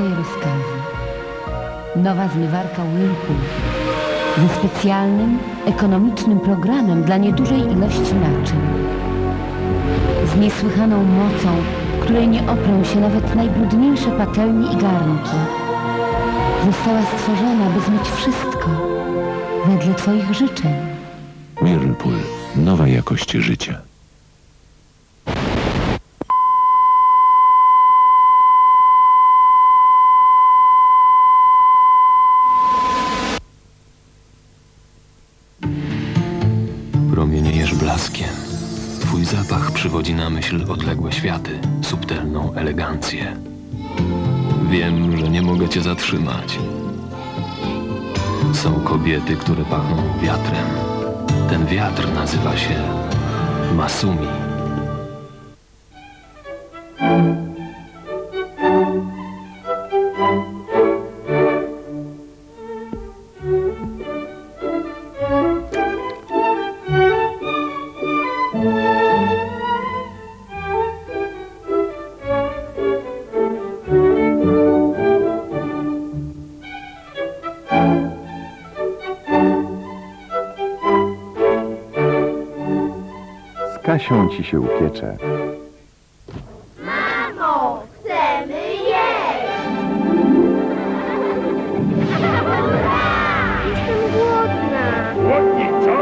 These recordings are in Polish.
Twoje rozkazy. Nowa zmywarka Whirlpool ze specjalnym, ekonomicznym programem dla niedużej ilości naczyń. Z niesłychaną mocą, której nie oprą się nawet najbrudniejsze patelnie i garnki. Została stworzona, by zmyć wszystko wedle Twoich życzeń. Whirlpool. Nowa jakość życia. Przywodzi na myśl odległe światy, subtelną elegancję. Wiem, że nie mogę cię zatrzymać. Są kobiety, które pachną wiatrem. Ten wiatr nazywa się Masumi. Z Kasią ci się upiecze. Mamo, chcemy jeść! Jestem głodna. Głodni, co?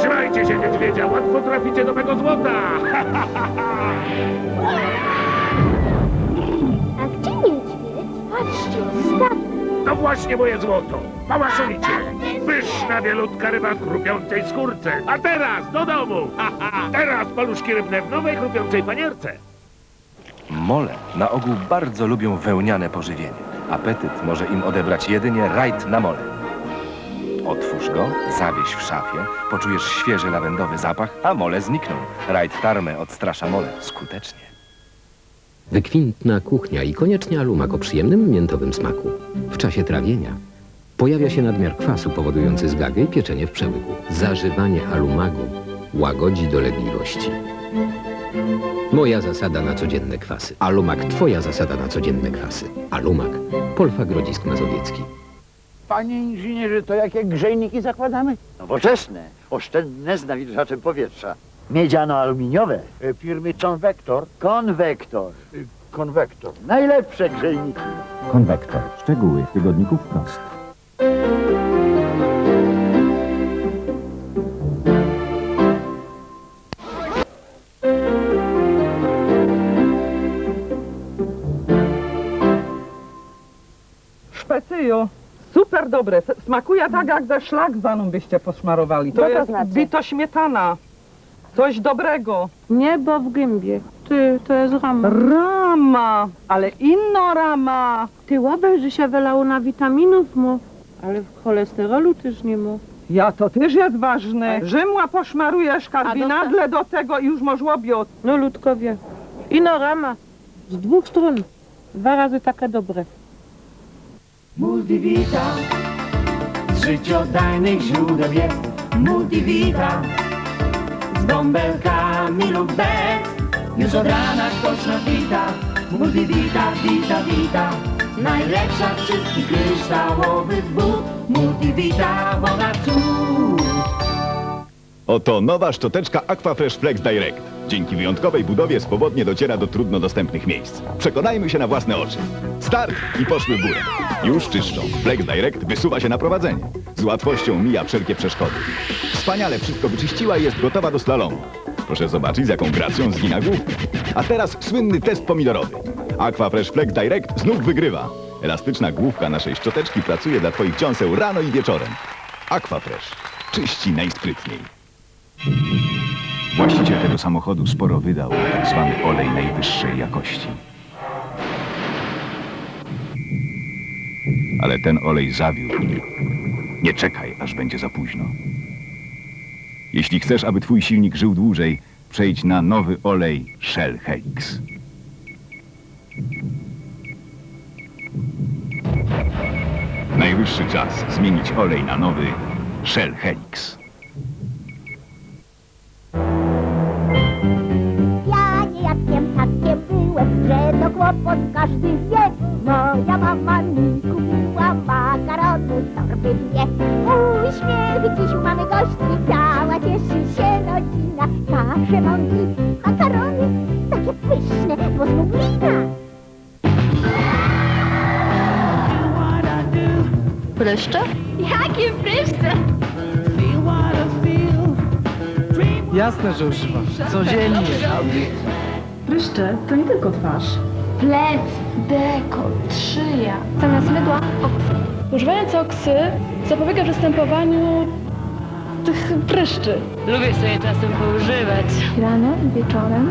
Trzymajcie się, niedźwiedzia, łatwo traficie do mego złota! A gdzie niedźwiedź? Patrzcie, statek. To właśnie moje złoto! Pałaszujcie! Pyszna, wielutka ryba w chrupiącej skórce! A teraz do domu! Ha, ha. Teraz paluszki rybne w nowej chrupiącej panierce! Mole na ogół bardzo lubią wełniane pożywienie. Apetyt może im odebrać jedynie rajd na mole. Otwórz go, zawieś w szafie, poczujesz świeży lawendowy zapach, a mole znikną. Rajd tarmę odstrasza mole skutecznie. Wykwintna kuchnia i koniecznie alumak o przyjemnym miętowym smaku. W czasie trawienia pojawia się nadmiar kwasu powodujący zgagę i pieczenie w przełyku. Zażywanie alumagu łagodzi dolegliwości. Moja zasada na codzienne kwasy. Alumak twoja zasada na codzienne kwasy. Alumak. Polfa Grodzisk Mazowiecki. Panie inżynierze, to jakie grzejniki zakładamy? Nowoczesne, oszczędne z nawilżaczem powietrza. Miedziano-aluminiowe, E, Firmy Convector, konwektor. Konwektor. Najlepsze grzejniki. Konwektor. Szczegóły w tygodniku wprost. Szpecyjo. Super dobre. S- Smakuje tak, jak ze szlagzaną byście posmarowali. To Co to jest znaczy? bito śmietana. Coś dobrego. Niebo w gębie. Ty, to jest rama. Rama, ale inna rama. Ty łobę, że się wylało na witaminów mo. Ale w cholesterolu też nie mo. Ja to też jest ważne. Rzymła poszmarujesz karbinadle do tego i już masz łobiot. No ludkowie. Ino rama. Z dwóch stron. Dwa razy takie dobre. Multivita z życiodajnych źródeł jest. Multivita z bąbelkami lub bez. Już od rana ktoś wita. Multivita, vita, vita. Najlepsza z wszystkich kryształowych wód. Multivita, woda cud. Oto nowa szczoteczka Aquafresh Flex Direct. Dzięki wyjątkowej budowie swobodnie dociera do trudno dostępnych miejsc. Przekonajmy się na własne oczy. Start i poszły w górę. Już czyszczą. Flex Direct wysuwa się na prowadzenie. Z łatwością mija wszelkie przeszkody. Wspaniale wszystko wyczyściła i jest gotowa do slalomu. Proszę zobaczyć, z jaką gracją zgina główkę. A teraz słynny test pomidorowy. Aquafresh Flex Direct znów wygrywa. Elastyczna główka naszej szczoteczki pracuje dla Twoich dziąseł rano i wieczorem. Aquafresh. Czyści najsprytniej. Właściciel tego samochodu sporo wydał na tak zwany olej najwyższej jakości. Ale ten olej zawiódł. Nie czekaj, aż będzie za późno. Jeśli chcesz, aby twój silnik żył dłużej, przejdź na nowy olej Shell Helix. Najwyższy czas zmienić olej na nowy Shell Helix. To kłopot, każdy wie. Moja mama mi kupiła makaronu w torbie dwie. Uśmiech dziś u mamy gości, cała cieszy się rodzina. Kasze, mąki, makarony, takie pyszne, bo z Lublina. Pryszcze? Jakie pryszcze! Jasne, że używam. Codziennie. Pryszcze to nie tylko twarz. Plec, dekolt, szyja. Zamiast mydła oksy. Używając oksy zapobiega występowaniu tych pryszczy. Lubię sobie czasem poużywać. Rano wieczorem.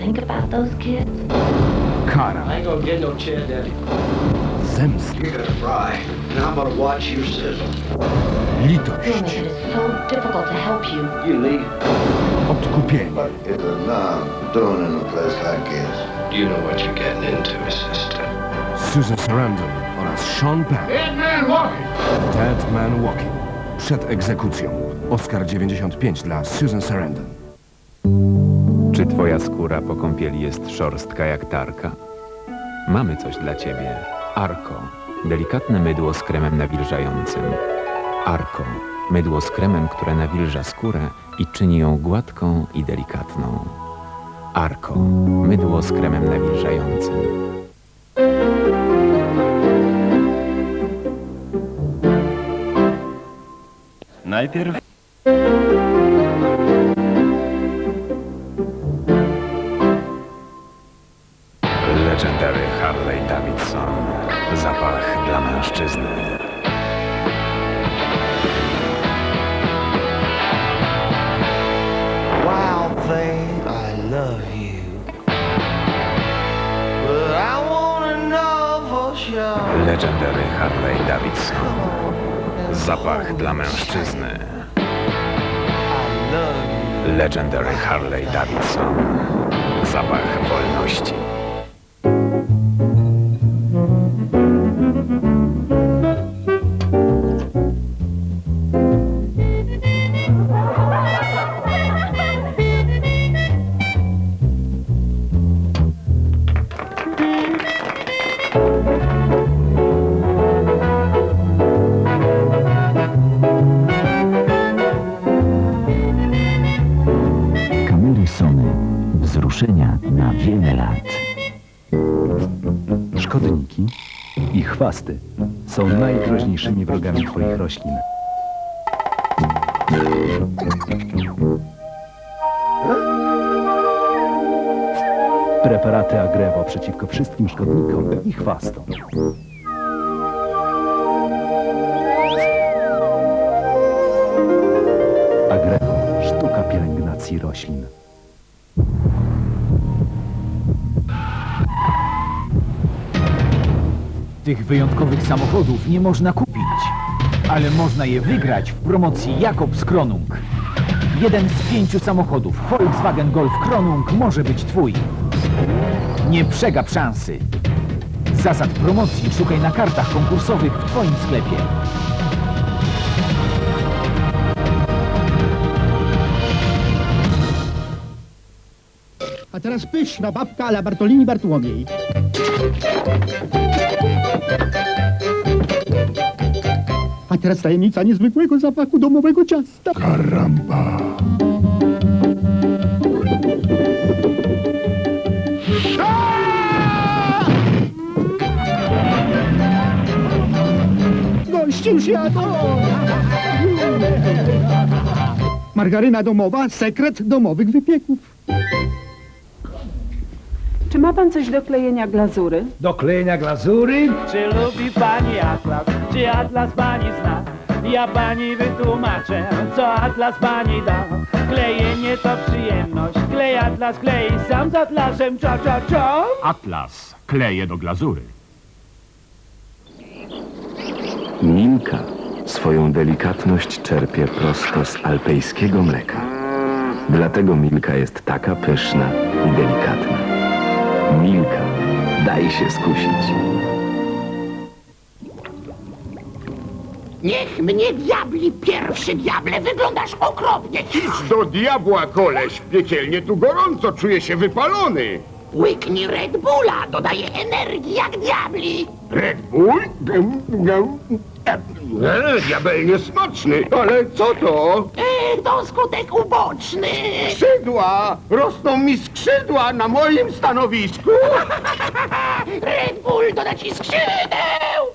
Think about those kids. Kara. I ain't gonna get no chair, Daddy. Zemsta. You're gonna fry, and I'm gonna watch you sizzle. Litość. It is so difficult to help you. You leave. Odkupienie. What is a nun doing in a place like this? You know what you're getting into, sister. Susan Sarandon oraz Sean Penn. Dead man walking. Dead Man Walking. Przed egzekucją. Oscar 95 dla Susan Sarandon. Czy twoja skóra po kąpieli jest szorstka jak tarka? Mamy coś dla ciebie. Arko. Delikatne mydło z kremem nawilżającym. Arko. Mydło z kremem, które nawilża skórę i czyni ją gładką i delikatną. Arko. Mydło z kremem nawilżającym. Najpierw Legendary Harley Davidson. Zapach dla mężczyzny. Wild thing, I love you. But I wanna know for sure. Legendary Harley Davidson. Zapach dla mężczyzny. I love you. Legendary Harley Davidson. Zapach wolności. Szkodniki i chwasty są najgroźniejszymi wrogami twoich roślin. Preparaty Agrewo przeciwko wszystkim szkodnikom i chwastom. Agrewo. Sztuka pielęgnacji roślin. Tych wyjątkowych samochodów nie można kupić, ale można je wygrać w promocji Jakobs Kronung. Jeden z pięciu samochodów Volkswagen Golf Kronung może być twój. Nie przegap szansy. Zasad promocji szukaj na kartach konkursowych w twoim sklepie. A teraz pyszna babka ala Bartolini Bartłomiej. Teraz tajemnica niezwykłego zapachu domowego ciasta. Karamba. Gości już jadą! Margaryna domowa, sekret domowych wypieków. Czy ma pan coś do klejenia glazury? Do klejenia glazury? Czy lubi pani Atlas? Czy Atlas pani zna? Ja pani wytłumaczę, co Atlas pani da. Klejenie to przyjemność, klej Atlas, klej sam z Atlasem, cza cza cza. Atlas. Kleje do glazury. Milka swoją delikatność czerpie prosto z alpejskiego mleka. Dlatego Milka jest taka pyszna i delikatna. Milka, daj się skusić. Niech mnie diabli, pierwszy diable, wyglądasz okropnie. Idź do diabła, koleś. Piekielnie tu gorąco, czuję się wypalony. Łyknij Red Bulla, dodaje energii jak diabli. Red Bull? Gę, gę. E, diabelnie smaczny, ale co to? E, to skutek uboczny. Skrzydła! Rosną mi skrzydła na moim stanowisku! Red Bull doda ci skrzydeł.